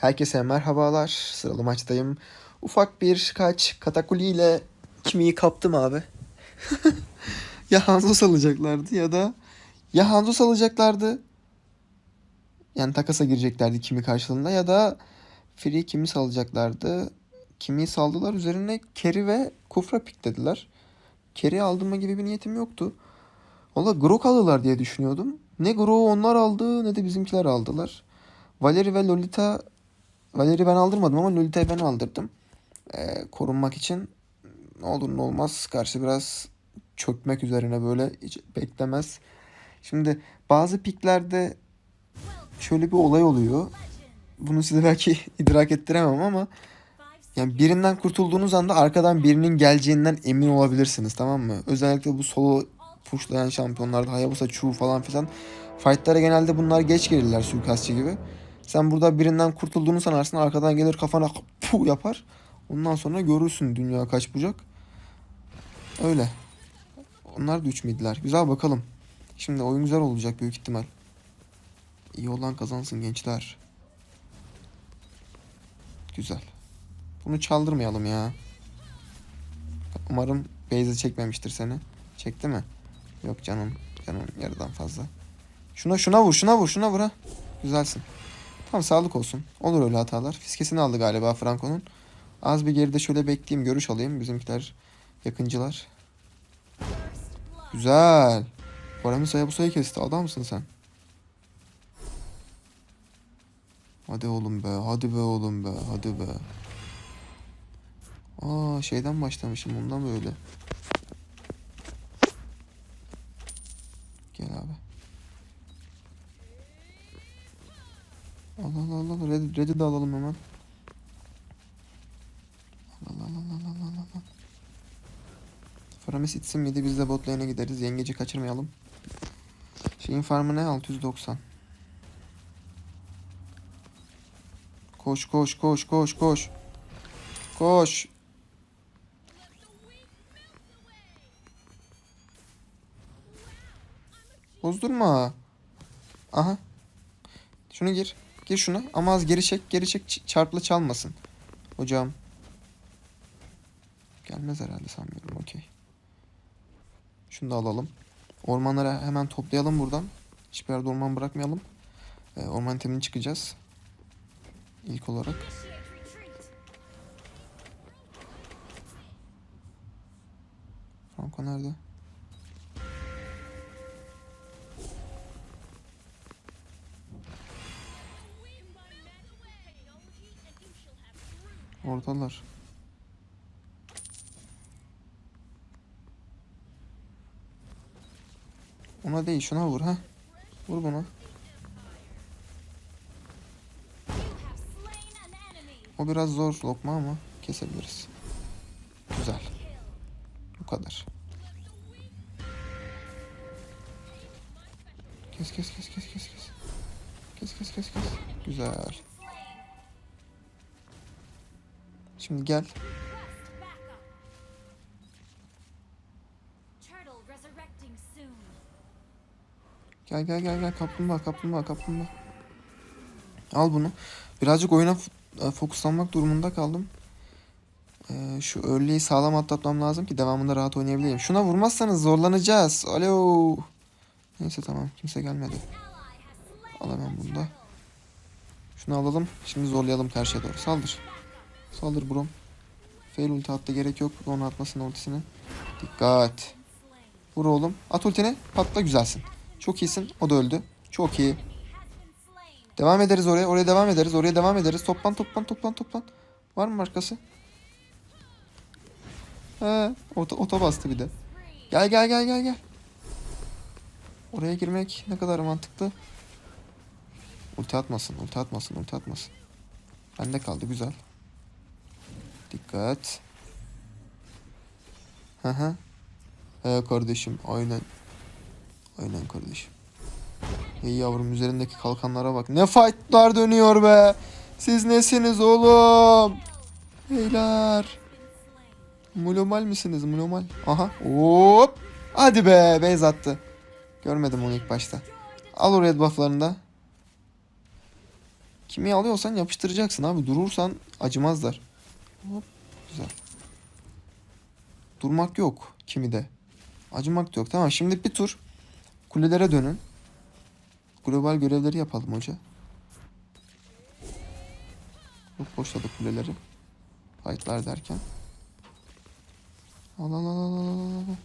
Herkese merhabalar. Sıralı maçtayım. Ufak bir kaç katakuli ile kimiyi kaptım abi. ya Hanzo salacaklardı ya da ya Hanzo salacaklardı. Yani takasa gireceklerdi kimi karşılığında ya da Free kimi salacaklardı. Kimi saldılar üzerine Keri ve Kufra piklediler. Keri aldırma gibi bir niyetim yoktu. Valla Grok alırlar diye düşünüyordum. Ne Grok'u onlar aldı ne de bizimkiler aldılar. Valeri ve Lolita Valeri ben aldırmadım ama Lolita'yı ben aldırdım. Ee, korunmak için ne olur ne olmaz karşı biraz çökmek üzerine böyle hiç beklemez. Şimdi bazı piklerde şöyle bir olay oluyor. Bunu size belki idrak ettiremem ama yani birinden kurtulduğunuz anda arkadan birinin geleceğinden emin olabilirsiniz tamam mı? Özellikle bu solo pushlayan şampiyonlarda Hayabusa, Chu falan filan fightlara genelde bunlar geç gelirler suikastçı gibi. Sen burada birinden kurtulduğunu sanarsın arkadan gelir kafana pu yapar. Ondan sonra görürsün dünya kaç bucak. Öyle. Onlar da 3 midler. Güzel bakalım. Şimdi oyun güzel olacak büyük ihtimal. İyi olan kazansın gençler. Güzel. Bunu çaldırmayalım ya. Umarım Beyza çekmemiştir seni. Çekti mi? Yok canım. Canım yarıdan fazla. Şuna şuna vur şuna vur şuna vur ha. Güzelsin. Tamam sağlık olsun. Olur öyle hatalar. Fiskesini aldı galiba Franco'nun. Az bir geride şöyle bekleyeyim görüş alayım. Bizimkiler yakıncılar. Güzel. Paramis Hayabusa'yı kesti. Adamsın sen. Hadi oğlum be. Hadi be oğlum be. Hadi be. Aa şeyden başlamışım ondan böyle. Gel abi. Allah Allah Allah. Red, Red'i de alalım hemen. Allah Allah Allah Allah Allah Allah. Faramis itsin miydi biz de bot lane'e gideriz. Yengeci kaçırmayalım. Şeyin farmı ne? 690. Koş koş koş koş koş. Koş. Bozdurma. Aha. Şunu gir. Gir şuna. Ama az geri çek. Geri çek. Çarplı çalmasın. Hocam. Gelmez herhalde sanmıyorum. Okey. Şunu da alalım. Ormanları hemen toplayalım buradan. Hiçbir yerde orman bırakmayalım. Ee, orman temini çıkacağız. İlk olarak. Franco nerede? Oradalar. Ona değil şuna vur ha. Vur buna. O biraz zor lokma ama kesebiliriz. Güzel. Bu kadar. Kes kes kes kes kes kes. Kes kes kes kes. Güzel. Şimdi gel. Gel gel gel gel kaplumbağa kaplumbağa kaplumbağa. Al bunu. Birazcık oyuna e, fokuslanmak durumunda kaldım. Ee, şu early'yi sağlam atlatmam lazım ki devamında rahat oynayabileyim. Şuna vurmazsanız zorlanacağız. Alo. Neyse tamam kimse gelmedi. Al hemen bunu da. Şunu alalım. Şimdi zorlayalım karşıya doğru. Saldır. Saldır brom. Fail ulti attı gerek yok. Onu atmasın ultisini. Dikkat. Vur oğlum. At ultini. Patla güzelsin. Çok iyisin. O da öldü. Çok iyi. Devam ederiz oraya. Oraya devam ederiz. Oraya devam ederiz. Toplan toplan toplan toplan. Var mı arkası? He, oto, oto bastı bir de. Gel gel gel gel gel. Oraya girmek ne kadar mantıklı. Ulti atmasın, ulti atmasın, ulti atmasın. Bende kaldı güzel. Dikkat. Hı hı. He kardeşim aynen. Aynen kardeşim. Ey yavrum üzerindeki kalkanlara bak. Ne fightlar dönüyor be. Siz nesiniz oğlum? Beyler. Mulomal misiniz mulomal? Aha. Hop. Hadi be. Beyz attı. Görmedim onu ilk başta. Al o red bufflarını da. Kimi alıyorsan yapıştıracaksın abi. Durursan acımazlar. Hop güzel. Durmak yok kimi de. Acımak yok. Tamam şimdi bir tur kulelere dönün. Global görevleri yapalım hoca. Çok boşladık kuleleri. Fightlar derken. Al al al al al al,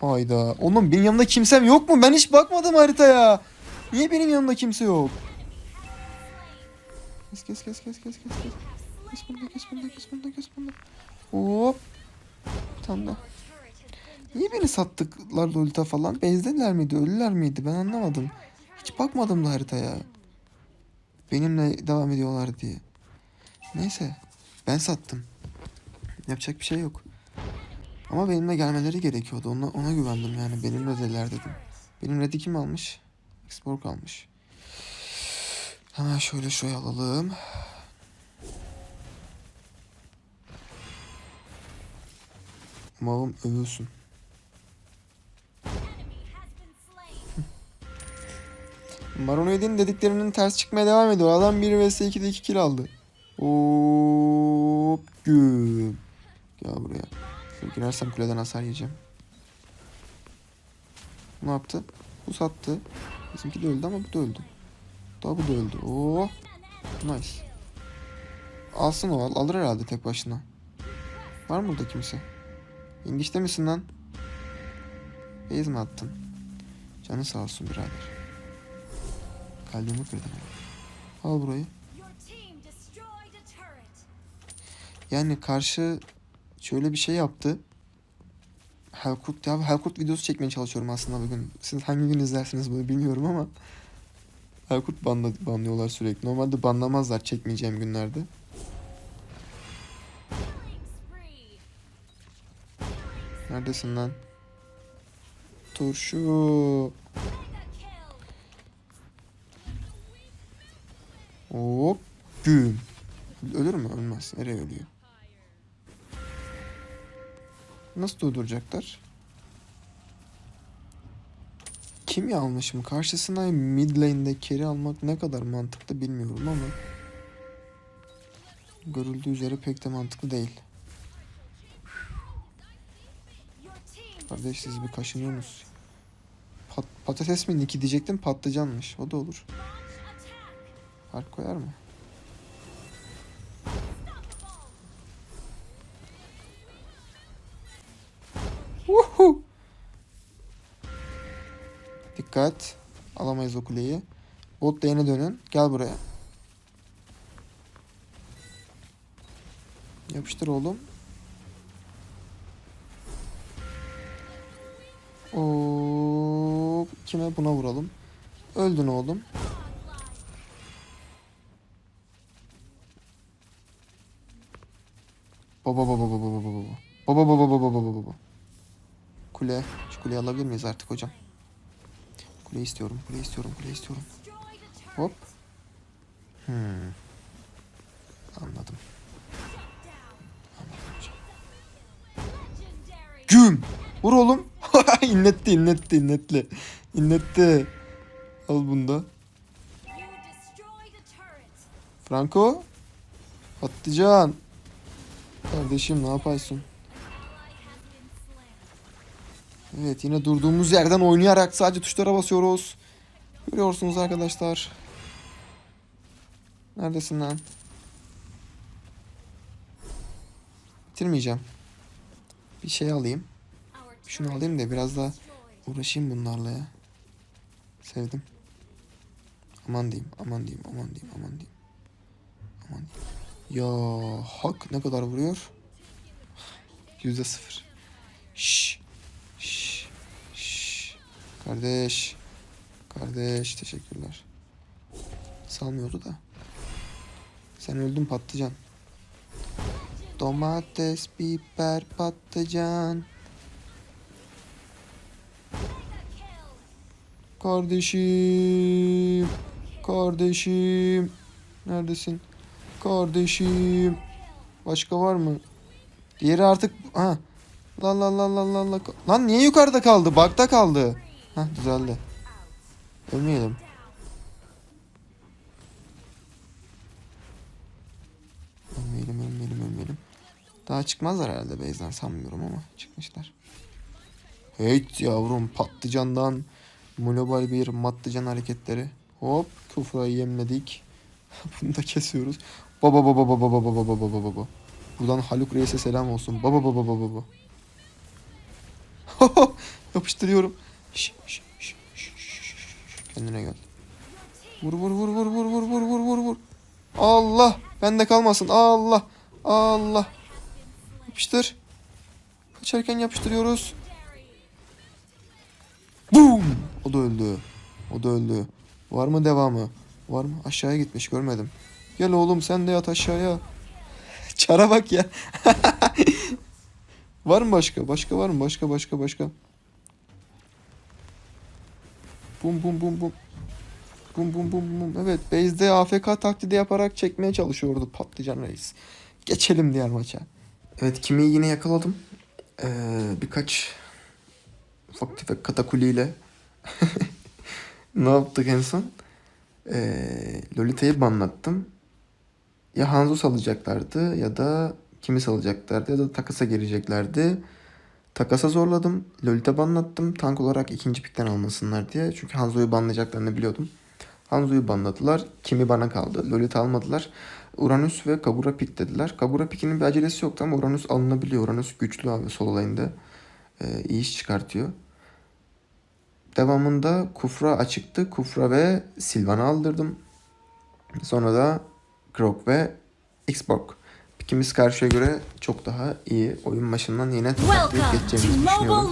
Hayda. Oğlum benim yanımda kimsem yok mu? Ben hiç bakmadım haritaya. Niye benim yanımda kimse yok? Kes kes kes kes kes kes kes. Kes bunu kes bunu kes bunu kes bunu. Hop. Bir tane daha. Niye beni sattıklar Lolita falan? Bezdiler miydi? Ölüler miydi? Ben anlamadım. Hiç bakmadım da haritaya. Benimle devam ediyorlar diye. Neyse. Ben sattım. Yapacak bir şey yok. Ama benimle gelmeleri gerekiyordu. Ona, ona güvendim yani. Benimle dediler dedim. Benim Red'i kim almış? Xborg almış. Hemen şöyle şuraya alalım. Umarım övülsün. Maronoid'in dediklerinin ters çıkmaya devam ediyor. Adam 1 vs 2'de 2 kill aldı. Hop güm. Gel buraya. Şöyle girersem kuleden hasar yiyeceğim. Ne yaptı? Bu sattı. Bizimki de öldü ama bu da öldü. Daha bu da öldü. Oo. Nice. Alsın o al. Alır herhalde tek başına. Var mı burada kimse? İngişte misin lan? Base mi attın? Canı sağ olsun birader. Kalbimi kırdın. Al burayı. Yani karşı şöyle bir şey yaptı. Helkurt ya Helkurt videosu çekmeye çalışıyorum aslında bugün. Siz hangi gün izlersiniz bunu bilmiyorum ama Helkurt banla, banlıyorlar sürekli. Normalde banlamazlar çekmeyeceğim günlerde. Neredesin lan? Turşu. Hop. Güm. Ölür mü? Ölmez. Nereye ölüyor? Nasıl durduracaklar? Kimi almışım? Karşısına mid lane'de carry almak ne kadar mantıklı bilmiyorum ama görüldüğü üzere pek de mantıklı değil. Kardeş siz bir kaşınıyorsunuz. Pat patates mi Niki diyecektim patlıcanmış. O da olur. Fark koyar mı? Dikkat. Alamayız o kuleyi. Bot lane'e dönün. Gel buraya. Yapıştır oğlum. Oo, kime buna vuralım. Öldün oğlum. Baba baba baba baba baba. Baba baba baba baba baba. Kule. Şu kuleyi alabilir miyiz artık hocam? Kule istiyorum. Kule istiyorum. Kule istiyorum. Hop. Hmm. Anladım. Güm. Vur oğlum. inletti inletti inletti. İnletti. Al bunu da. Franco. Patlıcan. Kardeşim ne yapıyorsun? Evet yine durduğumuz yerden oynayarak sadece tuşlara basıyoruz. Görüyorsunuz arkadaşlar. Neredesin lan? Bitirmeyeceğim. Bir şey alayım. Şunu alayım da biraz daha uğraşayım bunlarla ya. Sevdim. Aman diyeyim, aman diyeyim, aman diyeyim, aman diyeyim. Aman diyeyim. Ya hak ne kadar vuruyor? Yüzde sıfır. Şş. Kardeş. Kardeş teşekkürler. Salmıyordu da. Sen öldün patlıcan. Domates, biber, patlıcan. Kardeşim. Kardeşim. Neredesin? Kardeşim. Başka var mı? Diğeri artık ha. Lan lan lan lan lan lan. Lan niye yukarıda kaldı? Bakta kaldı. Hah düzeldi. Ölmeyelim. Ölmeyelim ölmeyelim ölmeyelim. Daha çıkmazlar herhalde base'den sanmıyorum ama çıkmışlar. Heyt yavrum patlıcandan global bir matlıcan hareketleri. Hop kufrayı yemledik. Bunu da kesiyoruz. Baba baba baba baba baba baba baba. Buradan Haluk Reis'e selam olsun. Baba baba baba baba. Yapıştırıyorum. Kendine gel. Vur vur vur vur vur vur vur vur vur vur. Allah bende kalmasın. Allah Allah. Yapıştır. Kaçarken yapıştırıyoruz. Boom! O da öldü. O da öldü. Var mı devamı? Var mı? Aşağıya gitmiş görmedim. Gel oğlum sen de yat aşağıya. Çara bak ya. var mı başka? Başka var mı? Başka başka başka. Bum bum bum bum. Bum bum bum bum. Evet base'de AFK taklidi yaparak çekmeye çalışıyordu patlıcan reis. Geçelim diğer maça. Evet kimi yine yakaladım. Ee, birkaç ufak tefek katakuliyle ne yaptık en son? Ee, Lolita'yı banlattım. Ya Hanzo salacaklardı ya da kimi salacaklardı ya da takasa gireceklerdi. Takasa zorladım. Lolita banlattım. Tank olarak ikinci pikten almasınlar diye. Çünkü Hanzo'yu banlayacaklarını biliyordum. Hanzo'yu banladılar. Kimi bana kaldı. Lolita almadılar. Uranüs ve Kabura pik dediler. Kabura pikinin bir acelesi yoktu ama Uranüs alınabiliyor. Uranüs güçlü abi sol lane'de. Ee, iyi iş çıkartıyor. Devamında Kufra açıktı. Kufra ve Silvan'ı aldırdım. Sonra da Grok ve Xbox. Pikimiz karşıya göre çok daha iyi. Oyun başından yine toplayıp geçeceğimizi düşünüyorum.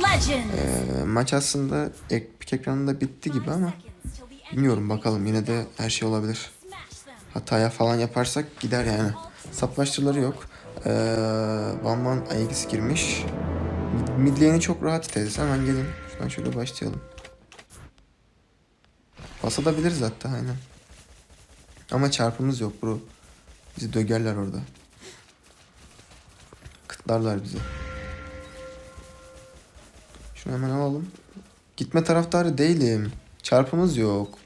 Ee, maç aslında ek, pik ekranında bitti gibi ama bilmiyorum bakalım yine de her şey olabilir. Hataya falan yaparsak gider yani. Saplaştırıları yok. Ee, Van Van Aegis girmiş. Mid- Mid lane'i çok rahat iteriz. Hemen gelin. Şuradan şöyle başlayalım. Basabiliriz hatta aynen. Ama çarpımız yok bro. Bizi dögerler orada. Kıtlarlar bizi. Şunu hemen alalım. Gitme taraftarı değilim. Çarpımız yok.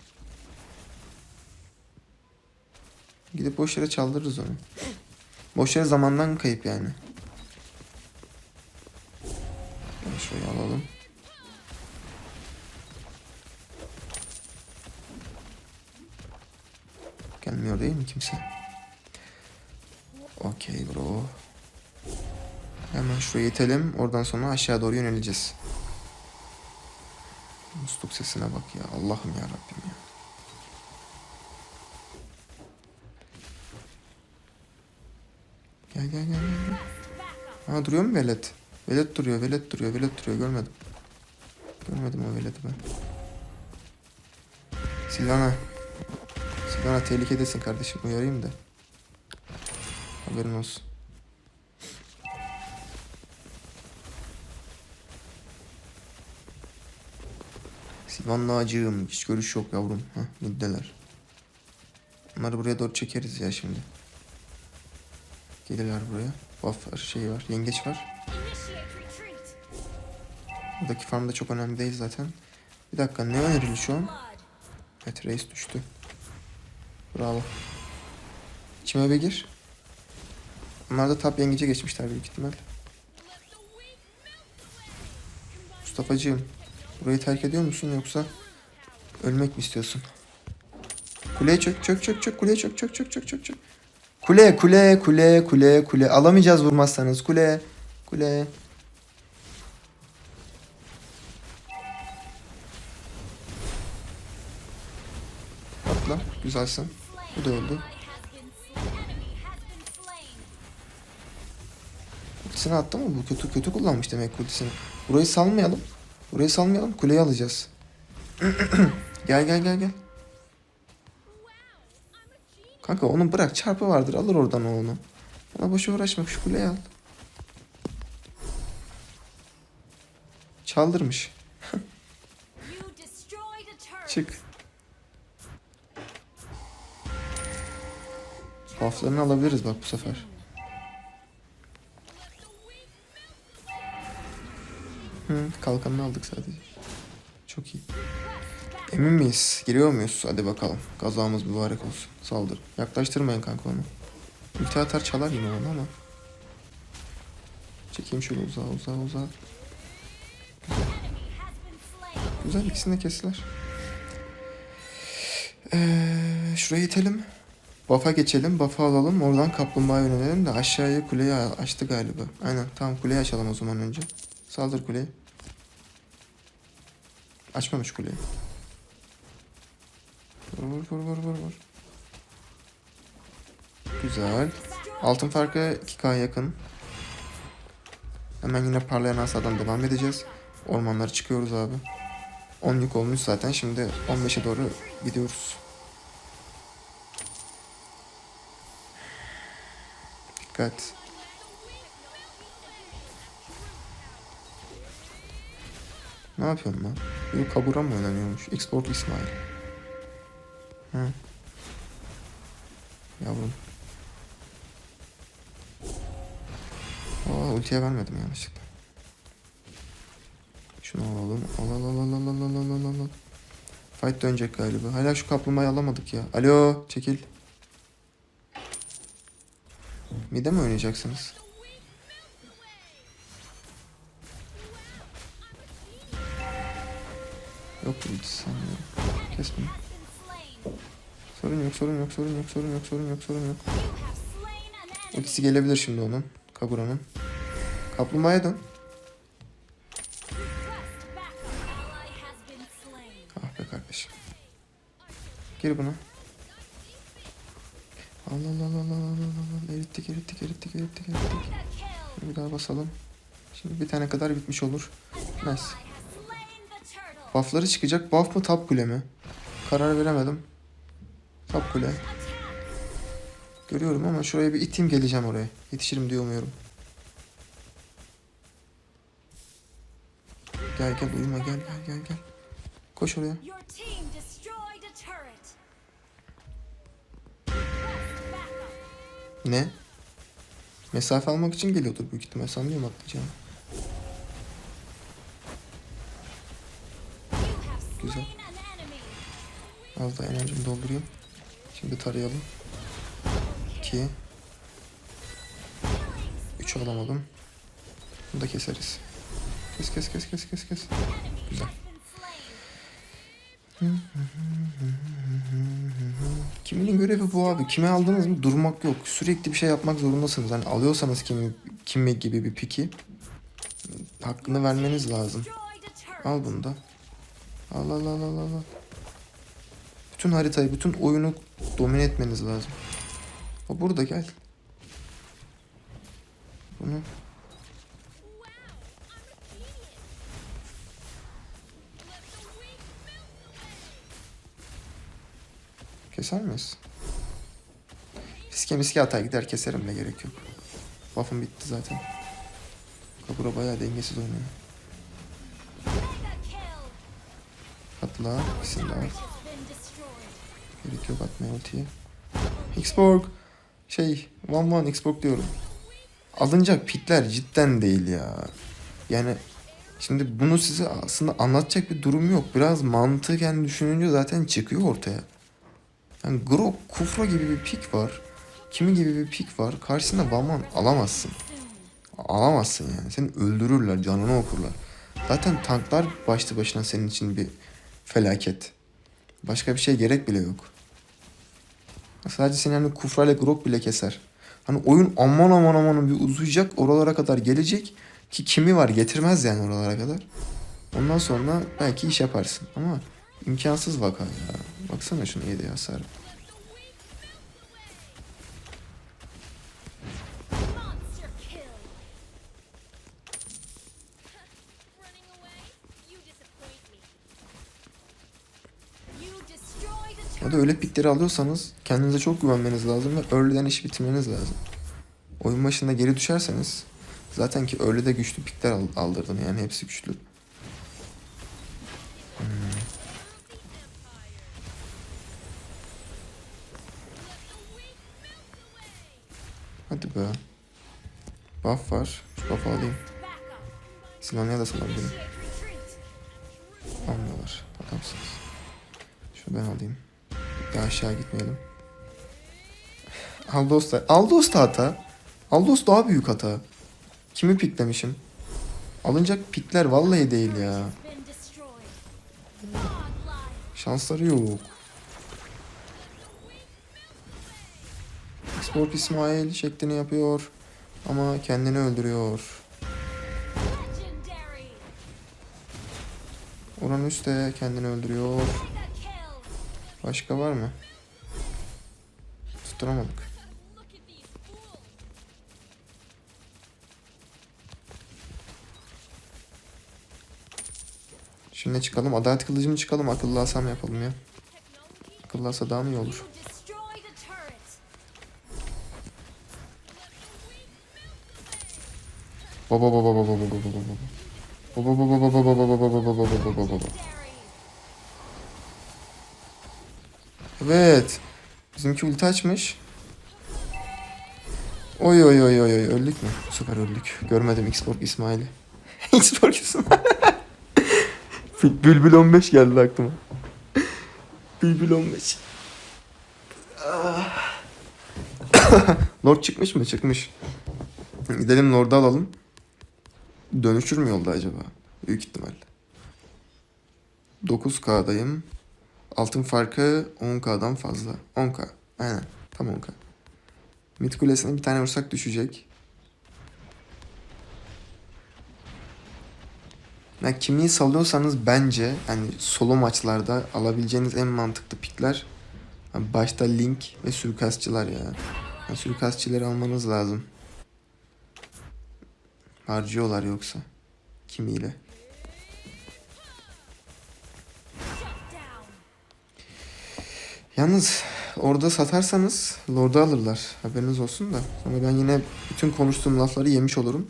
Gidip boş yere çaldırırız onu. Boş yere zamandan kayıp yani. İtelim. Oradan sonra aşağı doğru yöneleceğiz. Musluk sesine bak ya. Allah'ım ya Rabbim ya. Gel gel gel gel. Ha duruyor mu velet? Velet duruyor, velet duruyor, velet duruyor. Görmedim. Görmedim o veleti ben. Silvana. Silvana tehlikedesin kardeşim. Uyarayım da. Haberin olsun. Silvan'la acığım. Hiç görüş yok yavrum. Heh, middeler. Onları buraya doğru çekeriz ya şimdi. Gelirler buraya. Buff şey var, yengeç var. Buradaki farm da çok önemli değil zaten. Bir dakika ne önerili şu an? Evet reis düştü. Bravo. İçime eve gir. Onlar da tap yengece geçmişler büyük ihtimal. Mustafa'cığım. Burayı terk ediyor musun yoksa ölmek mi istiyorsun? Kuleye çök çök çök çök kuleye çök çök çök çök çök çök. Kule kule kule kule kule alamayacağız vurmazsanız kule kule. Atla güzelsin. Bu da öldü. Ultisini attı mı bu? Kötü kötü kullanmış demek ultisini. Burayı salmayalım. Burayı salmayalım. Kuleyi alacağız. gel gel gel gel. Kanka onu bırak. Çarpı vardır. Alır oradan onu. Ona boşa uğraşma. Şu kuleyi al. Çaldırmış. Çık. Bufflarını alabiliriz bak bu sefer. Hı, kalkanını aldık sadece. Çok iyi. Emin miyiz? Giriyor muyuz? Hadi bakalım. Gazamız mübarek olsun. Saldır. Yaklaştırmayın kanka onu. Ulti atar çalar yine onu ama. Çekeyim şöyle uzağa uzağa uzağa. Slain. Güzel ikisini de kestiler. Ee, şurayı itelim. Buff'a geçelim. Buff'ı alalım. Oradan kaplumbağaya yönelelim de aşağıya kuleyi açtı galiba. Aynen. Tamam kuleyi açalım o zaman önce. Saldır kuleyi. Açmamış kuleyi. Vur vur vur vur vur. Güzel. Altın farkı 2K yakın. Hemen yine parlayan asadan devam edeceğiz. Ormanlara çıkıyoruz abi. 10 yük olmuş zaten. Şimdi 15'e doğru gidiyoruz. Dikkat. Ne yapıyorsun lan? Bir kabura mı oynanıyormuş? Export İsmail. Hı. Yavrum. Aa ultiye vermedim yanlışlıkla. Şunu alalım. Al al al al al al al al al al. Fight dönecek galiba. Hala şu kaplumbağayı alamadık ya. Alo çekil. Mide mi oynayacaksınız? Hiç sanmıyorum. Kesme. Sorun yok, sorun yok, sorun yok, sorun yok, sorun yok, sorun yok. Ultisi gelebilir şimdi onun. Kagura'nın. Kaplumbağaya dön. Ah be kardeşim. Gir buna. Allah Allah Allah Allah Allah Allah erittik erittik erittik erittik erittik. Şimdi bir daha basalım. Şimdi bir tane kadar bitmiş olur. Nice. Buff'ları çıkacak. Buff mı top kule mi? Karar veremedim. Top kule. Görüyorum ama şuraya bir iteyim geleceğim oraya. Yetişirim diye umuyorum. Gel gel uyuma gel gel gel gel. Koş oraya. Ne? Mesafe almak için geliyordur büyük ihtimal. Sanmıyorum atlayacağım. Güzel. Az daha enerjimi doldurayım. Şimdi tarayalım. 2 3 alamadım. Bunu da keseriz. Kes kes kes kes kes kes. Güzel. Kiminin görevi bu abi. Kime aldınız mı durmak yok. Sürekli bir şey yapmak zorundasınız. Hani alıyorsanız kimi, kimi gibi bir piki hakkını vermeniz lazım. Al bunu da. Al al al al. Bütün haritayı, bütün oyunu domine etmeniz lazım. O burada gel. Bunu keser miyiz? Fiske miske atar gider keserim de gerek yok. Buff'ım bitti zaten. Kabura bayağı dengesiz oynuyor. Atla. İkisini de al. Gerek yok atmaya ultiyi. Xborg. Şey, One One Xborg diyorum. Alınacak pikler cidden değil ya. Yani şimdi bunu size aslında anlatacak bir durum yok. Biraz mantıken düşününce zaten çıkıyor ortaya. Yani Grok, Kufra gibi bir pik var. Kimi gibi bir pik var. Karşısında One alamazsın. Alamazsın yani. Seni öldürürler, canını okurlar. Zaten tanklar başlı başına senin için bir felaket. Başka bir şey gerek bile yok. Sadece seni hani kufrayla grok bile keser. Hani oyun aman aman aman bir uzayacak oralara kadar gelecek ki kimi var getirmez yani oralara kadar. Ondan sonra belki iş yaparsın ama imkansız vaka ya. Baksana şunu yedi hasar. Ya da öyle pikleri alıyorsanız kendinize çok güvenmeniz lazım ve early'den işi bitirmeniz lazım. Oyun başında geri düşerseniz zaten ki early'de güçlü pikler al- aldırdım yani hepsi güçlü. Hmm. Hadi be. Buff var. Şu buff'ı alayım. Sinan'a da salabilirim. Almıyorlar. Adamsınız. Şunu ben alayım. Daha aşağı gitmeyelim. Aldos da, Aldos da hata. Aldos daha büyük hata. Kimi piklemişim? Alınacak pikler vallahi değil ya. Şansları yok. Sport İsmail şeklini yapıyor. Ama kendini öldürüyor. Uranüs de kendini öldürüyor. Başka var mı? Tutturamadık. Şimdi çıkalım. Adalet kılıcını çıkalım. Akıllı asam yapalım ya. Akıllı asa daha mı iyi olur? Baba baba baba baba baba baba. Baba baba baba baba baba baba baba baba baba. Evet. Bizimki ulti açmış. Oy oy oy oy oy öldük mü? Bu sefer öldük. Görmedim Xborg İsmail'i. Xborg İsmail. Bülbül 15 geldi aklıma. Bülbül 15. Ah. Lord çıkmış mı? Çıkmış. Gidelim Lord'u alalım. Dönüşür mü yolda acaba? Büyük ihtimalle. 9K'dayım. Altın farkı 10K'dan fazla. 10K. Aynen. Tam 10K. Mid kulesine bir tane vursak düşecek. Yani kimi salıyorsanız bence yani solo maçlarda alabileceğiniz en mantıklı pikler yani başta Link ve suikastçılar ya. Yani suikastçıları almanız lazım. Harcıyorlar yoksa. Kimiyle. Yalnız orada satarsanız Lord'u alırlar. Haberiniz olsun da. Sonra ben yine bütün konuştuğum lafları yemiş olurum.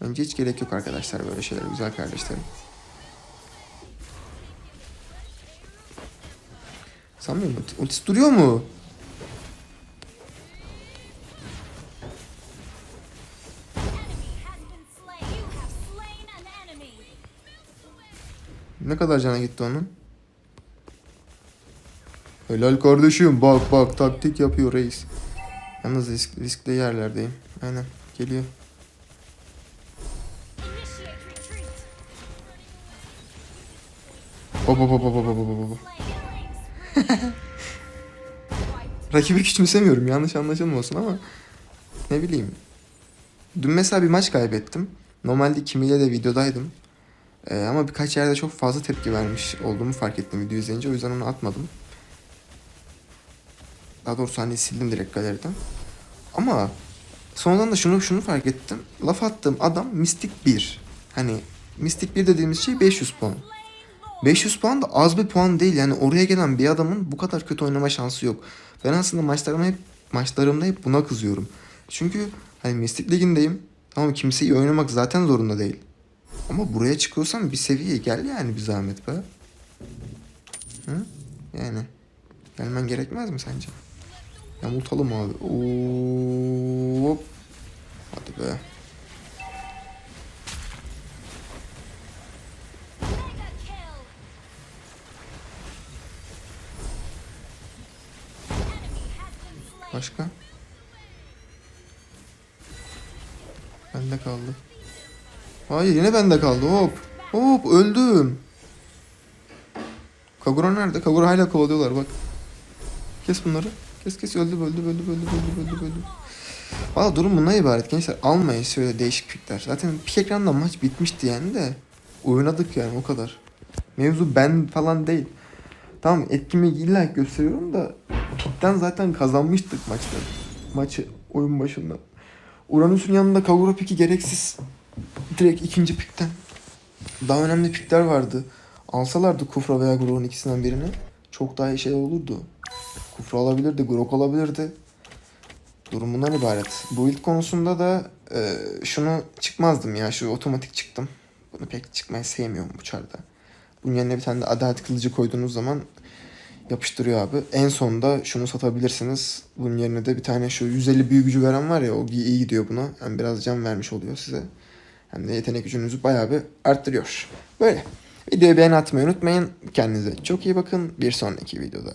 Bence hiç gerek yok arkadaşlar böyle şeyler. Güzel kardeşlerim. Sanmıyorum. Ulti- Ultisi duruyor mu? Ne kadar cana gitti onun? Helal kardeşim. Bak bak taktik yapıyor reis. Yalnız risk, riskli yerlerdeyim. Aynen. Geliyor. Baba baba baba baba baba. Rakibi küçümsemiyorum yanlış anlaşılmasın ama ne bileyim. Dün mesela bir maç kaybettim. Normalde kimiyle de videodaydım. Ee, ama birkaç yerde çok fazla tepki vermiş olduğumu fark ettim video izleyince. O yüzden onu atmadım. Daha doğrusu hani sildim direkt galeriden. Ama sonradan da şunu şunu fark ettim. Laf attığım adam Mystic 1. Hani Mystic 1 dediğimiz şey 500 puan. 500 puan da az bir puan değil. Yani oraya gelen bir adamın bu kadar kötü oynama şansı yok. Ben aslında maçlarıma hep maçlarımda hep buna kızıyorum. Çünkü hani Mystic Ligi'ndeyim. Tamam kimse iyi oynamak zaten zorunda değil. Ama buraya çıkıyorsan bir seviyeye gel yani bir zahmet be. Hı? Yani gelmen gerekmez mi sence? Yamultalım abi. Oo. Hadi be. Başka? Bende kaldı. Hayır yine bende kaldı. Hop. Hop öldüm. Kagura nerede? Kagura hala kovalıyorlar bak. Kes bunları. Kes kes öldü öldü öldü öldü öldü öldü öldü. Valla durum bundan ibaret gençler. Almayın şöyle değişik pikler. Zaten pik ekranda maç bitmişti yani de. Oynadık yani o kadar. Mevzu ben falan değil. Tamam etkimi illa gösteriyorum da Pikten zaten kazanmıştık maçları. Maçı oyun başında. Uranüs'ün yanında Kagura piki gereksiz. Direkt ikinci pikten. Daha önemli pikler vardı. Alsalardı Kufra veya Grok'un ikisinden birini çok daha iyi şey olurdu. Kufra alabilirdi, Grok alabilirdi. Durum bundan ibaret. Bu ilk konusunda da e, şunu çıkmazdım ya. Şu otomatik çıktım. Bunu pek çıkmayı sevmiyorum bu çarda. Bunun yerine bir tane de adalet kılıcı koyduğunuz zaman yapıştırıyor abi. En sonda şunu satabilirsiniz. Bunun yerine de bir tane şu 150 büyü gücü veren var ya o iyi gidiyor buna. Yani biraz can vermiş oluyor size. hem de yetenek gücünüzü bayağı bir arttırıyor. Böyle. Videoya beğeni atmayı unutmayın. Kendinize çok iyi bakın. Bir sonraki videoda